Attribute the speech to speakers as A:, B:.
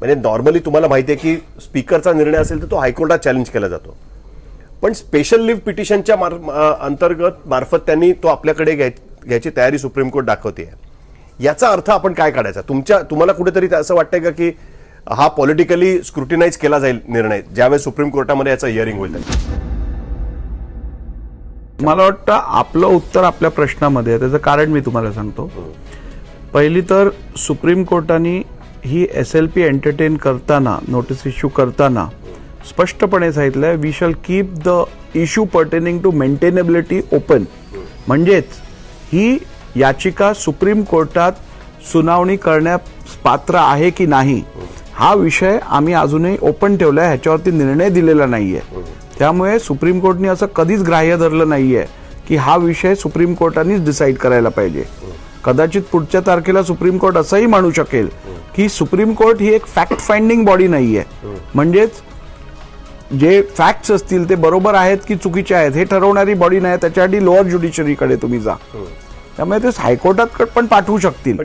A: म्हणजे नॉर्मली तुम्हाला माहिती आहे की स्पीकरचा निर्णय असेल तर तो हायकोर्टात चॅलेंज केला जातो. पण स्पेशल लिव्ह पिटिशनच्या मार, अंतर्गत मार्फत त्यांनी तो आपल्याकडे घ्याय- घ्यायची तयारी सुप्रीम कोर्ट दाखवते याचा अर्थ आपण काय काढायचा? तुमच्या तुम्हाला कुठेतरी असं वाटतंय का की हा पॉलिटिकली स्क्रुटिनाइज केला जाईल निर्णय ज्यावेळेस सुप्रीम कोर्टामध्ये याचं हिअरिंग होईल?
B: मला वाटतं आपलं उत्तर आपल्या प्रश्नामध्ये आहे. त्याचं कारण मी तुम्हाला सांगतो. पहिली तर सुप्रीम कोर्टाने ही एस एल पी एंटरटेन करताना नोटीस इश्यू करताना स्पष्टपणे सांगितलंय we shall keep the issue pertaining to maintainability open म्हणजेच ही याचिका सुप्रीम कोर्टात सुनावणी करण्यास पात्र आहे की नाही हा विषय आम्ही अजूनही ओपन ठेवला आहे ह्याच्यावरती निर्णय दिलेला नाही आहे त्यामुळे सुप्रीम कोर्टने असं कधीच ग्राह्य धरलं नाही आहे की हा विषय सुप्रीम कोर्टानेच डिसाईड करायला पाहिजे. कदाचित पुढच्या तारखेला सुप्रीम कोर्ट असंही म्हणू शकेल की सुप्रीम कोर्ट ही एक फॅक्ट फाइंडिंग बॉडी नाहीये. म्हणजेच जे फॅक्ट्स असतील ते बरोबर आहेत की चुकीचे आहेत हे ठरवणारी बॉडी नाही त्याच्यासाठी लोअर ज्युडिशरीकडे तुम्ही जा. त्यामुळे ते हायकोर्टात पण पाठवू शकतील.